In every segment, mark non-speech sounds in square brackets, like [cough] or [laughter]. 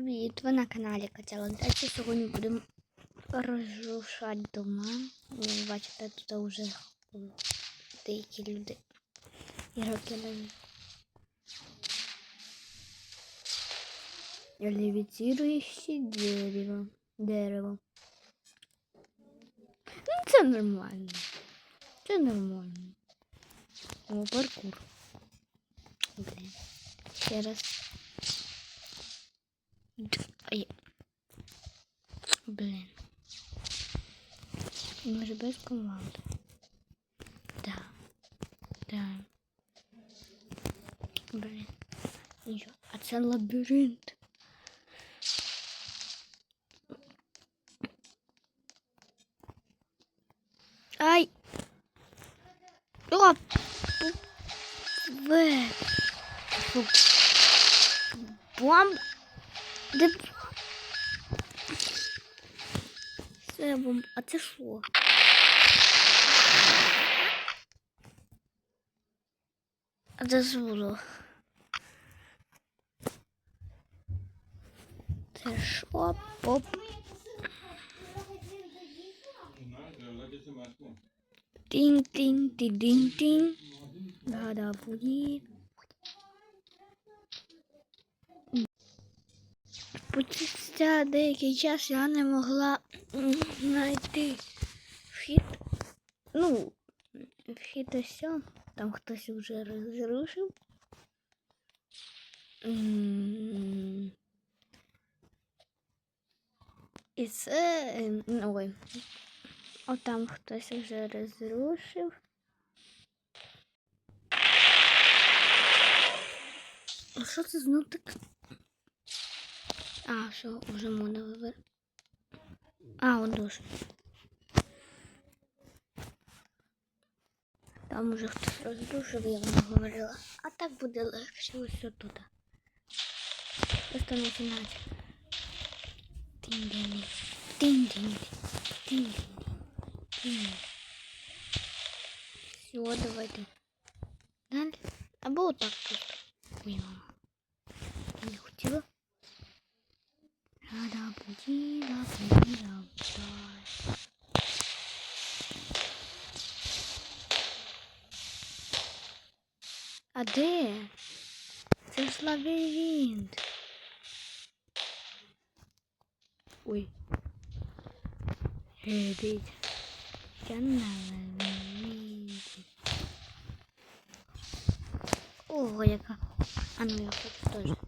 Привіт, ви на каналі Катя Лантачі. Сьогодні будемо розрушати дома. Як бачите, тут вже деякі люди ігроки навіть. Левітіруюче дерево. Дерево. Ну, це нормально. Це нормально. О, паркур. Блін. Ще раз. Блін. Може без команди. Да. Да. Блин. А це лабіринт. Ай! О! Ве! Фу. Бомба! Де б- Це бомба. А це що? А це що? Це що? Поп. Тінь, тінь, тінь, тінь, Спустя деякий час я не могла знайти вхід. Ну, вхід ось. Там хтось вже розрушив. І це. е, ну, Ой. О, там хтось вже розрушив. А що це знов так? А, все, вже можна вибирати. А, он дуже. Там уже хтось роздушив, я вам говорила. А так буде легше ось тут. Просто починати. Тінь-дінь. Тінь-дінь. Тінь-дінь. Тінь. Все, давайте. Далі. Або отак просто. Я не хотіла. Рада буді, да буді, да дай. А де? Це ж лабіринт. Ой. Дивіться. Я на лабіринті. Ого, яка. А ну я хочу теж.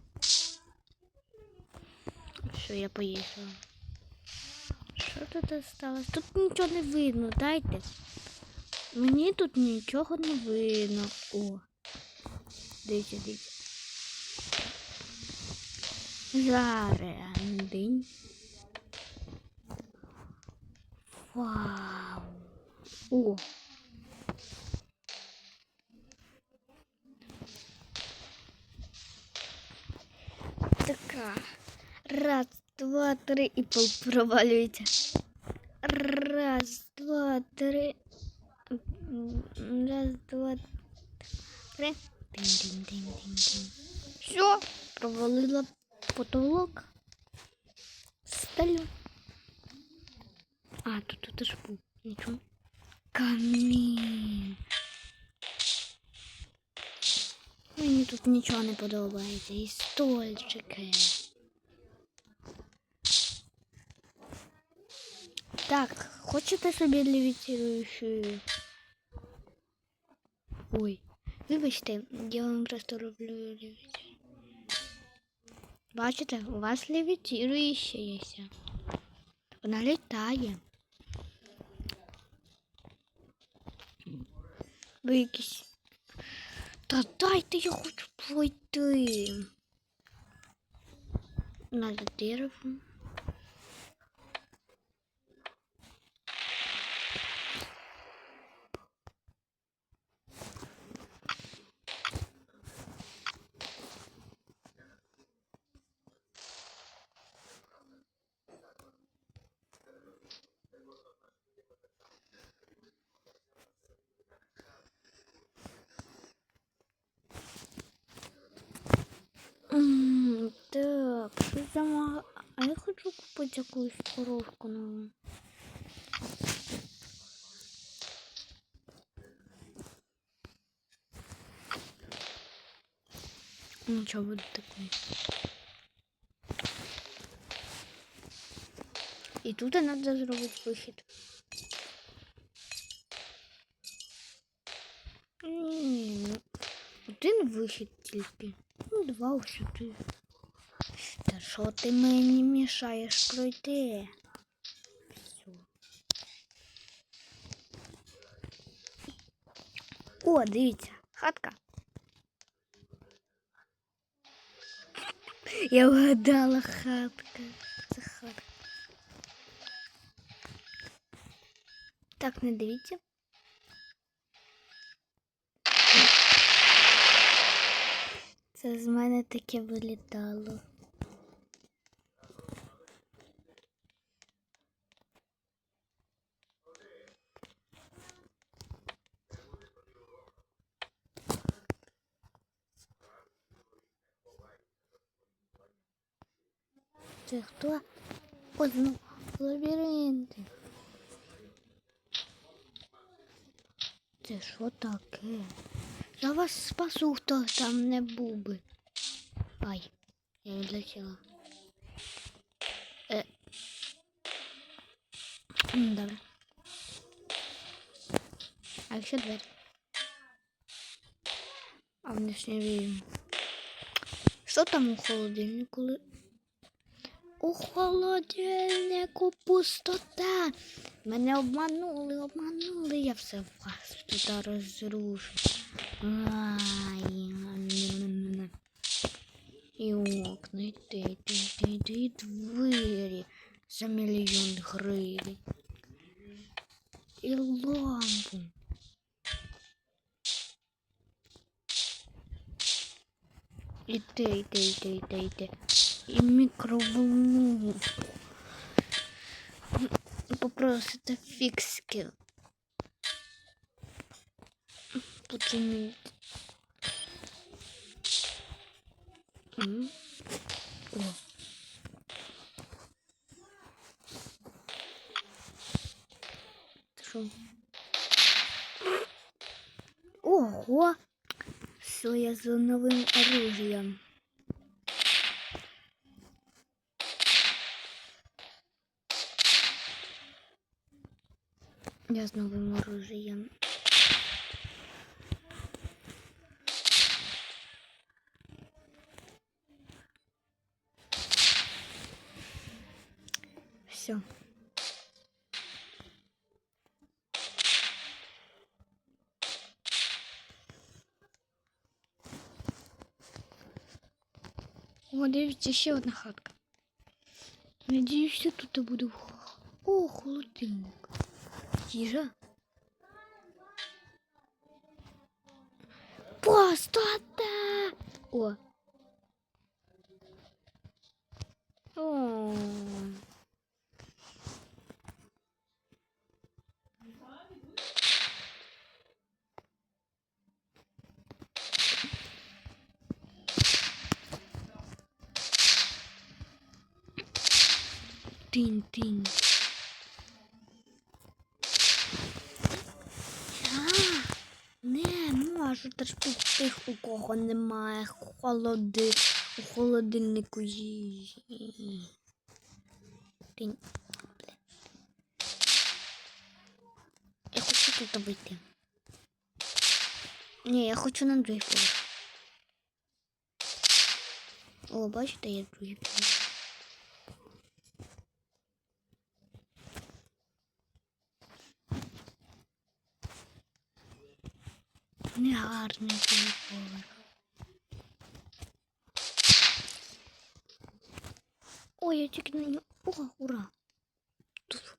Все, я поїхала. Що тут осталось? Тут нічого не видно, дайте. Мені тут нічого не видно. О. Дивіться, дивіться. Зараз. День. Вау. О. Така. Раз, два, три і пол провалюється. Раз, два, три. Раз, два, три. Тин-тин-тин-тин-тин. Все, провалила потолок. Сталю. А, тут тут ж був. Нічого. Камін. Мені тут нічого не подобається. І стольчики. Так, хочете собі левітируючу? Ой, вибачте, я вам просто роблю левітир. Бачите, у вас левітируюча є. Вона літає. Ви якісь. Та дайте я хочу пройти. Надо дерево. Купити якусь коробку нову. Нічого буде таке. І тут треба зробити вихід. Ні, ну, один вихід тільки. Ну, два ось сюди. Що ти мені мішаєш пройти? О, дивіться, хатка. Я вгадала хатка. Це хатка. Так, не дивіться. Це з мене таке вилітало. Це хто? Одну лабіринти. Це що таке? Я вас спасу, хто там не був би. Ай, я відлетіла. Е. М, Добре. А якщо двері? А не вірю. Що там у холодильнику? У холодильнику пустота. Мене обманули, обманули. Я все вас тут розрушу. Ай. І окна, і те, і те, і двері за мільйон гривень. І лампу. І те, і те, і і те. І мікроволновку. Попросите фіксики. Починіть. М. О. Це Що? Ого! Все, я за новим оружием. Я з новим оружием. Все. О, дивіться, ще одна хатка. Надіюся, тут буде. О, холодильник. Їжа. Пустота! О. О. Тинь-тинь. А, не терпіти тих, у кого немає холоди у холодильнику їжі. Я хочу тут вийти. Ні, я хочу на другий поверх. О, бачите, я другий поверх. Другий поверх. Ой, я тільки на нього. О, ура! Тут.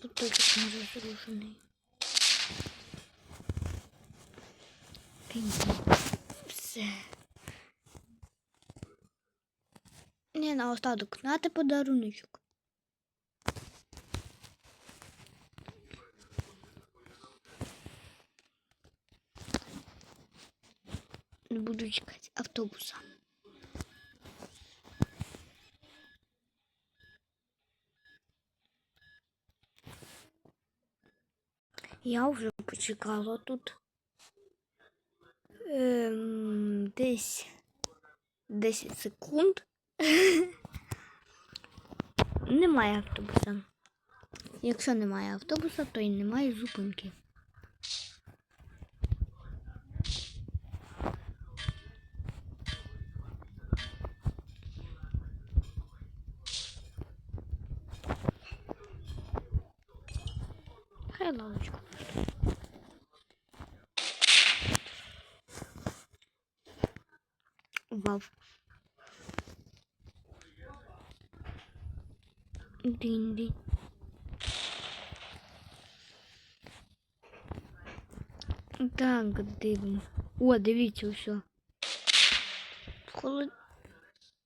Тут только не разрушенный. Все. на остаток. Нате подаруночок. Буду чекать автобуса. Я вже почекала тут. Ем, десь 10 секунд. [laughs] немає автобуса. Якщо немає автобуса, то й немає зупинки. Хай лавочку. Вау. Динь-динь. Так, дивимо. О, дивіться, все. Холод...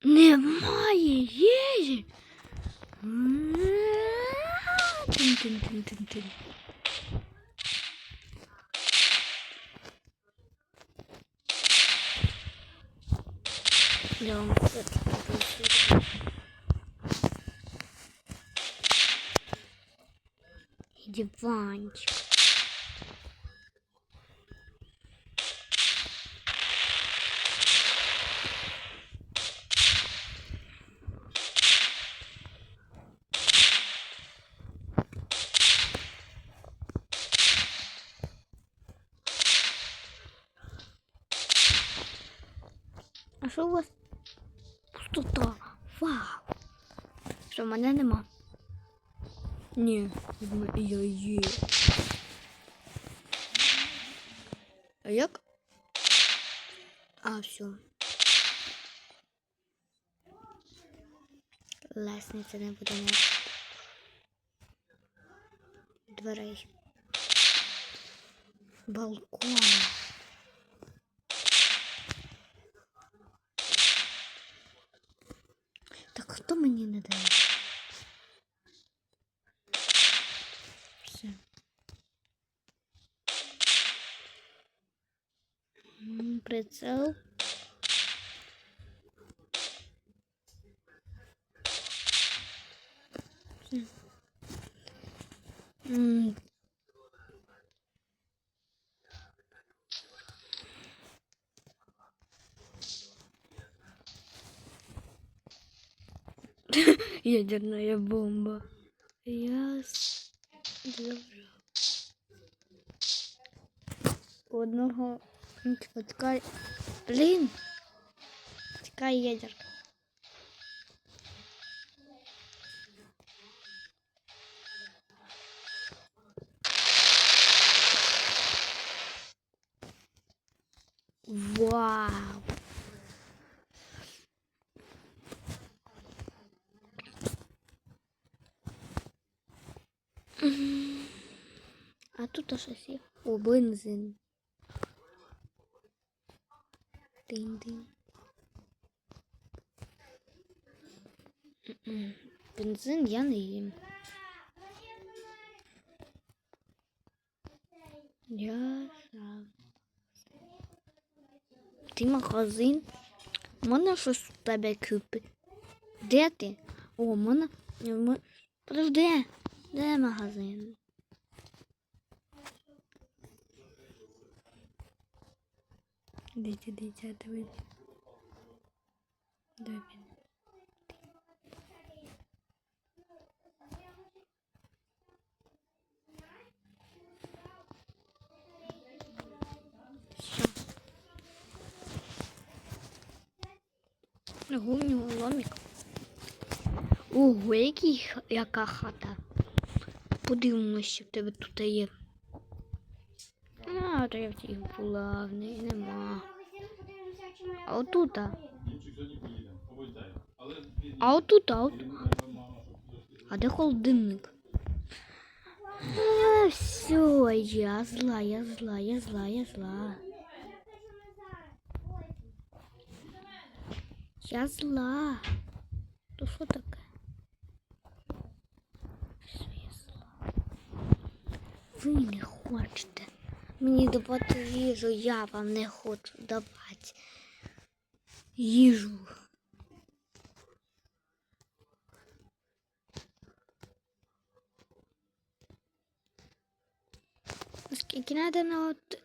Немає їжі. Тин-тин-тин-тин-тин. Я це покажу. І диванчик. А що у вас? Пустота. Вау. Що, мене нема? М- я є. А як? А, все. Лесниця не буде ніяк. Дверей. Балкона. Так хто мені не дає? Все. М, Прицел. [laughs] Ядерная бомба. Я с- Одного ну, типа, така... Блін! Така ядерка. Вау! А тут є. О, бензин. Динь-динь. Бензин я не їм. Я сам. Ти магазин? Можна щось у тебе купити? Де ти? О, можна. Подожди. Де магазин? Дивіться, дивіться, дивіться. У нього ломик. Ого, який, яка хата. Подивимося, що в тебе тут є. А, то я в тій була, нема. А отута. А отут, а от. А де холодильник? А, все, я зла, я зла, я зла, я зла. Я зла. То що таке? Все, я зла. Ви не хочете Мені давати їжу, я вам не хочу давати їжу. Скільки треба на от...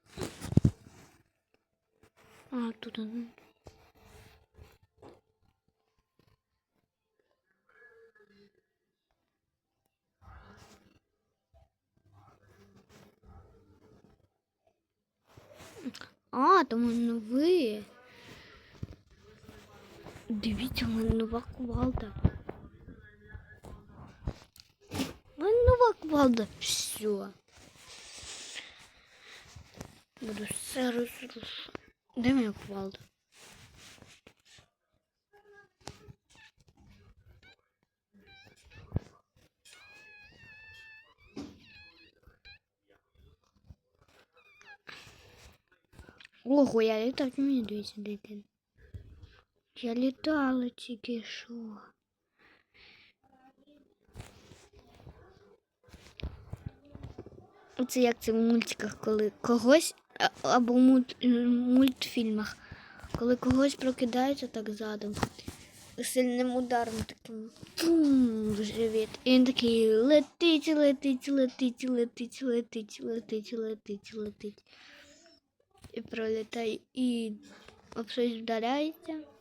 А, тут... Valda. Anne bak Valda pişiyor. Bu da sarı sürüş. Değil mi yok Valda? Ого, я это отменю, если ты Я літала тільки що. Оце як це в мультиках, коли когось е, або в е, мультфільмах, коли когось прокидається так задом, сильним ударом таким пум в живіт. І він такий летить, летить, летить, летить, летить, летить, летить, летить. І пролітає і об щось вдаряється.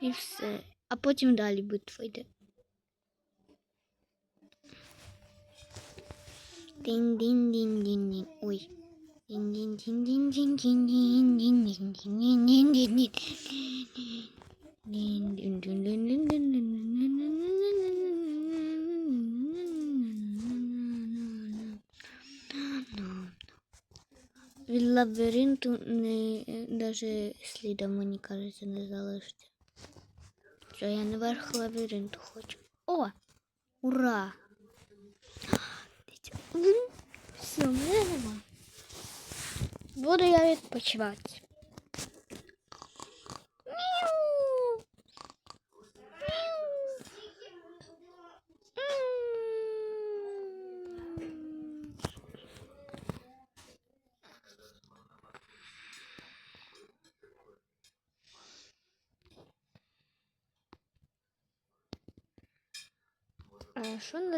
І все. А потім далі битва йде. Дін-дін-дін-дін-дін. Ой. Від лабіринту не даже сліда, мені кажеться, не залишиться. Все, я наверх лабіринту хочу. О! Ура! Все, мене нема. Буду я відпочивати.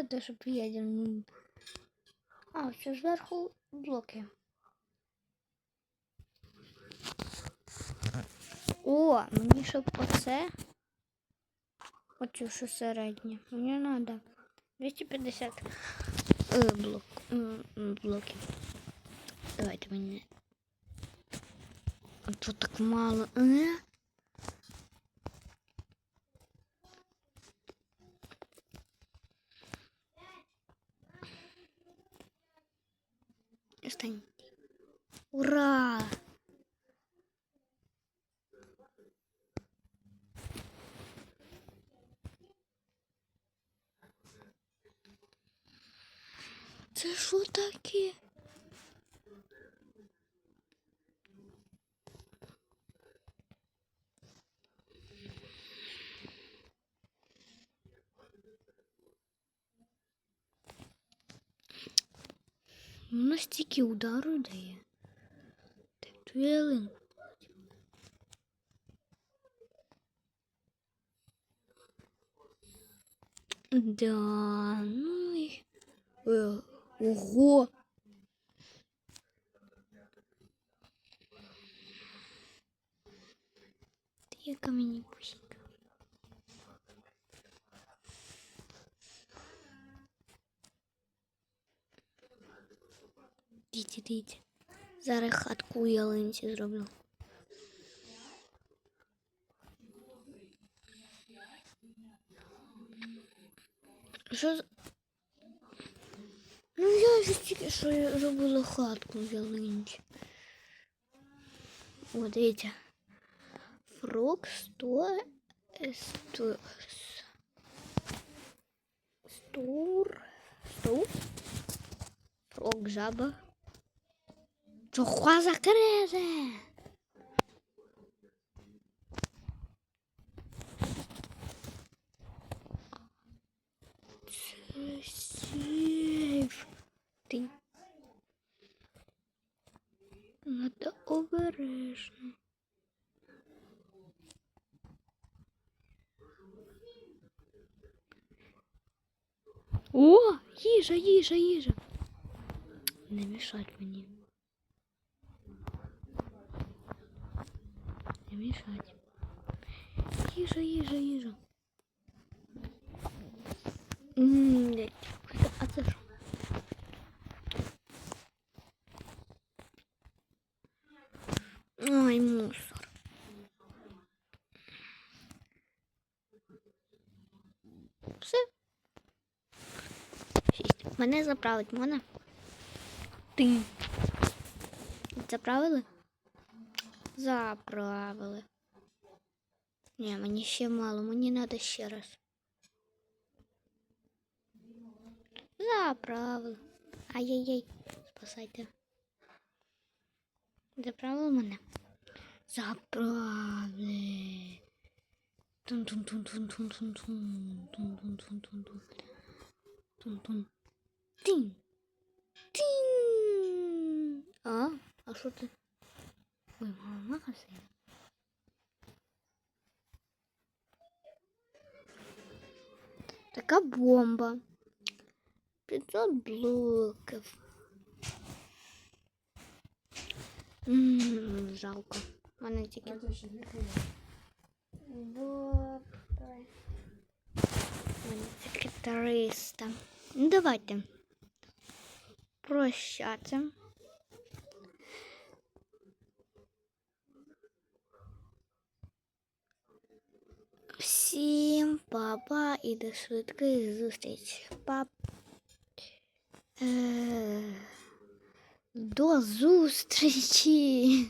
А що надо, щоб я дернув? А, все зверху блоки. О, мені щоб оце. Оцю що середнє. Мені надо 250 е, блок, е, м, блоків. Давайте мені. А тут так мало. Е? Воно стільки удару дає. Так ту ялинку. Да, ну і... Е, ого! Ти яка мені пусінька. Дійте. Зараз хатку ялинці зроблю. Що з... Ну я ж тільки що я робила хатку в ялинці. О, дивіться. Фрок сто... Сто... Стур... Стур... Фрок жаба. Çok fazla kırıldı. Надо обережно. О, їжа, їжа, їжа. Не мішать мені. Не мішать. Їжа, їжа, їжа. А це що? Ой, мусор. Все. Шість. Мене заправить можна? Ти. Заправили? Заправили. Ні, мені ще мало, мені треба ще раз. Заправили. Ай-яй-яй. Спасайте. Заправили мене. Заправили. Тун-тун-тун-тун-тун-тун-тун. Тун-тун-тун-тун-тун. Тун-тун. Тинь. Тинь. А? А що ти? Ой, мама, магазин. Така бомба. 500 блоків. М, Жалко. У мене тільки Катя, ще дві хвилини. Добре. У мене тільки 300. Ну, давайте. Прощаться. Всім папа і до швидких зустріч. Пап. Е, До зустрічі.